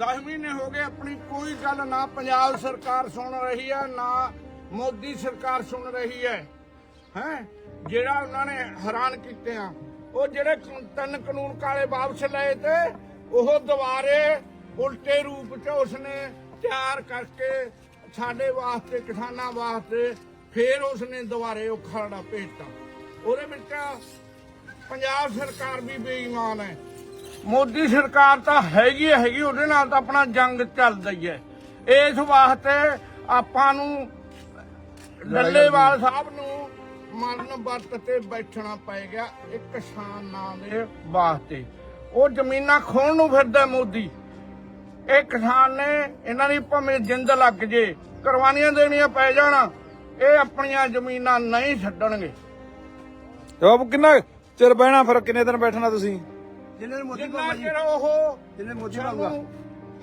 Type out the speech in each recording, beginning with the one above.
10 ਮਹੀਨੇ ਹੋ ਗਏ ਆਪਣੀ ਕੋਈ ਗੱਲ ਨਾ ਪੰਜਾਬ ਸਰਕਾਰ ਸੁਣ ਰਹੀ ਹੈ, ਨਾ ਮੋਦੀ ਸਰਕਾਰ ਸੁਣ ਰਹੀ ਹੈ। ਹੈ? ਜਿਹੜਾ ਉਹਨਾਂ ਨੇ ਹੈਰਾਨ ਕੀਤੇ ਆ, ਉਹ ਜਿਹੜੇ ਤਿੰਨ ਕਾਨੂੰਨ ਕਾਲੇ ਵਾਪਸ ਲਏ ਤੇ ਉਹ ਦੁਬਾਰੇ ਉਲਟੇ ਰੂਪ ਚ ਉਸਨੇ ਤਿਆਰ ਕਰਕੇ ਸਾਡੇ ਵਾਸਤੇ, ਕਿਸਾਨਾਂ ਵਾਸਤੇ ਫੇਰ ਉਸਨੇ ਦੁਬਾਰੇ ਉਹ ਖਰੜਾ ਭੇਜਤਾ। ਉਹਦੇ ਵਿੱਚ ਪੰਜਾਬ ਸਰਕਾਰ ਵੀ ਬੇਈਮਾਨ ਹੈ। ਮੋਦੀ ਸਰਕਾਰ ਤਾਂ ਹੈਗੀ ਹੈ, ਹੈਗੀ ਉਹਦੇ ਨਾਲ ਤਾਂ ਆਪਣਾ ਜੰਗ ਚੱਲਦਾ ਹੀ ਹੈ। ਇਸ ਵਾਸਤੇ ਆਪਾਂ ਨੂੰ ਡੱਲੇਵਾਲ ਸਾਹਿਬ ਨੂੰ ਮਰਨ ਵਰਤ ਤੇ ਬੈਠਣਾ ਪਏਗਾ ਇੱਕ ਕਿਸਾਨ ਨਾਂ ਦੇ ਵਾਸਤੇ। ਉਹ ਜ਼ਮੀਨਾਂ ਖੋਣ ਨੂੰ ਫਿਰਦਾ ਮੋਦੀ। ਇਹ ਕਿਸਾਨ ਨੇ ਇਹਨਾਂ ਦੀ ਭਾਵੇਂ ਜਿੰਦ ਲੱਗ ਜੇ ਕੁਰਬਾਨੀਆਂ ਦੇਣੀਆਂ ਪੈ ਜਾਣਾ ਇਹ ਆਪਣੀਆਂ ਜ਼ਮੀਨਾਂ ਨਹੀਂ ਛੱਡਣਗੇ। ਜਵਾਬ ਕਿੰਨਾ ਚਿਰ ਬਹਿਣਾ ਫਿਰ ਕਿੰਨੇ ਦਿਨ ਬੈਠਣਾ ਤੁਸੀਂ? ਜਿੰਨੇ ਮੋਦੀ ਜਿੰਨਾ ਬਾਬਾ ਜੀ। ਚਿਰ ਉਹ ਜਿੰਨੇ ਮੋਦੀ ਬਾਬਾ ਸਾਨੂੰ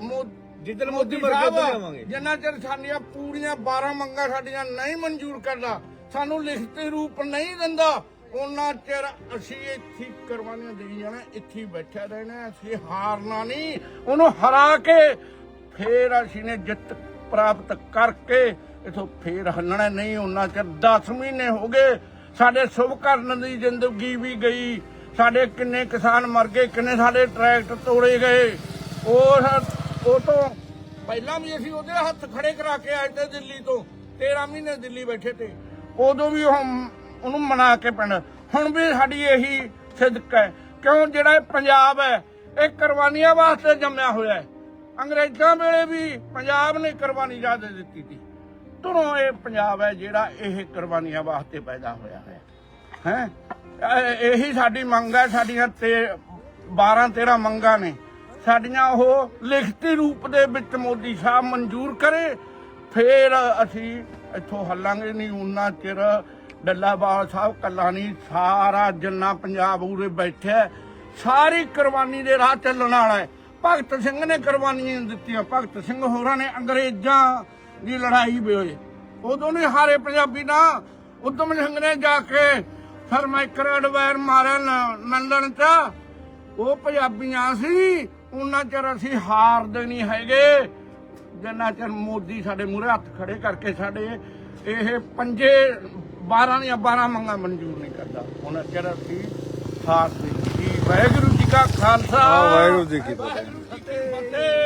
ਮੋ- ਜਿੱਦਣ ਮੋਦੀ ਮੋਦੀ ਮਰ ਗਿਆ ਉਦੋਂ ਸਾਹਿਬ ਲਿਆਵਾਂਗੇ ਜਿੰਨਾ ਚਿਰ ਸਾਡੀਆਂ ਪੂਰੀਆਂ 12 ਮੰਗਾਂ ਸਾਡੀਆਂ ਨਹੀਂ ਮਨਜ਼ੂਰ ਕਰਦਾ ਸਾਨੂੰ ਲਿਖਤੀ ਰੂਪ ਨਹੀਂ ਦਿੰਦਾ ਉਹਨਾਂ ਚਿਰ ਅਸੀਂ ਇੱਥੇ ਹੀ ਕੁਰਬਾਨੀਆਂ ਦੇਈ ਜਾਣਾ ਇੱਥੇ ਹੀ ਬੈਠੇ ਰਹਿਣਾ ਅਸੀਂ ਹਾਰਨਾ ਨਹੀਂ ਉਹਨੂੰ ਹਰਾ ਕੇ ਫੇਰ ਅਸੀਂ ਨੇ ਜਿੱਤ ਪ੍ਰਾਪਤ ਕਰਕੇ ਇਥੋਂ ਫੇਰ ਹੱਲਣਾ ਨਹੀਂ ਉਹਨਾਂ ਚਿਰ 10 ਮਹੀਨੇ ਹੋ ਗਏ ਸਾਡੇ ਸੁਭ ਕਰਨ ਦੀ ਜ਼ਿੰਦਗੀ ਵੀ ਗਈ ਸਾਡੇ ਕਿੰਨੇ ਕਿਸਾਨ ਮਰ ਗਏ, ਕਿੰਨੇ ਸਾਡੇ ਟਰੈਕਟਰ ਤੋੜੇ ਗਏ। ਉਹ ਉਹ ਤੋਂ ਪਹਿਲਾਂ ਵੀ ਅਸੀਂ ਉਹਦੇ ਹੱਥ ਖੜੇ ਕਰਾ ਕੇ ਆਏ ਤੇ ਦਿੱਲੀ ਤੋਂ 13 ਮਹੀਨੇ ਦਿੱਲੀ ਬੈਠੇ ਤੇ। ਉਦੋਂ ਵੀ ਉਹ ਉਹਨੂੰ ਮਨਾ ਕੇ ਪਿੰਡ। ਹੁਣ ਵੀ ਸਾਡੀ ਇਹੀ ਸਿਦਕ ਹੈ। ਕਿਉਂ? ਜਿਹੜਾ ਇਹ ਪੰਜਾਬ ਹੈ, ਇਹ ਕੁਰਬਾਨੀਆਂ ਵਾਸਤੇ ਜੰਮਿਆ ਹੋਇਆ ਹੈ। ਅੰਗਰੇਜ਼ਾਂ ਵੇਲੇ ਵੀ ਪੰਜਾਬ ਨੇ ਕੁਰਬਾਨੀ ਜ਼ਿਆਦਾ ਦਿੱਤੀ ਸੀ। ਤੁਰੋਂ ਇਹ ਪੰਜਾਬ ਹੈ ਜਿਹੜਾ ਇਹ ਕੁਰਬਾਨੀਆਂ ਵਾਸਤੇ ਪੈਦਾ ਹੋਇਆ ਹੈ। ਹੈ? ਇਹੀ ਸਾਡੀ ਮੰਗ ਹੈ, ਸਾਡੀਆਂ ਤੇ 12 13 ਮੰਗਾਂ ਨੇ। ਸਾਡੀਆਂ ਉਹ ਲਿਖਤੀ ਰੂਪ ਦੇ ਵਿੱਚ ਮੋਦੀ ਸਾਹਿਬ ਮਨਜ਼ੂਰ ਕਰੇ, ਫੇਰ ਅਸੀਂ ਇੱਥੋਂ ਹੱਲਾਂਗੇ। ਨਹੀਂ ਉਹਨਾਂ ਚਿਰ ਡੱਲਾਬਾਲ ਸਾਹਿਬ ਕੱਲਾ ਨਹੀਂ ਸਾਰਾ ਜਿੰਨਾ ਪੰਜਾਬ ਉਰੇ ਬੈਠਿਆ ਸਾਰੀ ਕੁਰਬਾਨੀ ਦੇ ਰਾਹ ਚੱਲਣ ਵਾਲਾ ਹੈ। ਭਗਤ ਸਿੰਘ ਨੇ ਕੁਰਬਾਨੀਆਂ ਦਿੱਤੀਆਂ। ਭਗਤ ਸਿੰਘ ਹੋਰਾਂ ਨੇ ਅੰਗਰੇਜ਼ਾਂ ਦੀ ਲੜਾਈ ਵੇਲੇ। ਉਦੋਂ ਨਹੀਂ ਹਾਰੇ ਪੰਜਾਬੀ ਨਾ, ਉਦਮ ਸਿੰਘ ਨੇ ਜਾ ਕੇ ਸਰਮਾਈਕਰ ਅਡਵਾਇਰ ਮਾਰਿਆ ਲੰਡਨ ਚ। ਉਹ ਪੰਜਾਬੀਆਂ ਸੀ ਉਹਨਾਂ ਚਿਰ ਅਸੀਂ ਹਾਰਦੇ ਨਹੀਂ ਹੈਗੇ। ਜਿੰਨਾ ਚਿਰ ਮੋਦੀ ਸਾਡੇ ਮੂਹਰੇ ਹੱਥ ਖੜੇ ਕਰਕੇ ਸਾਡੇ ਇਹ ਪੰਜੇ 12 ਦੀਆਂ 12 ਮੰਗਾਂ ਮਨਜ਼ੂਰ ਨਹੀਂ ਕਰਦਾ। ਉਹਨਾਂ ਚਿਰ ਅਸੀਂ ਹਾਰਦੇ ਵਾਹਿਗੁਰੂ ਜੀ ਕਾ ਖਾਲਸਾ। ਵਾਹਿਗੁਰੂ ਜੀ ਕੀ ਫਤਿਹ। ਵਾਹਿਗੁਰੂ ਜੀ ਕੀ ਫਤਿਹ।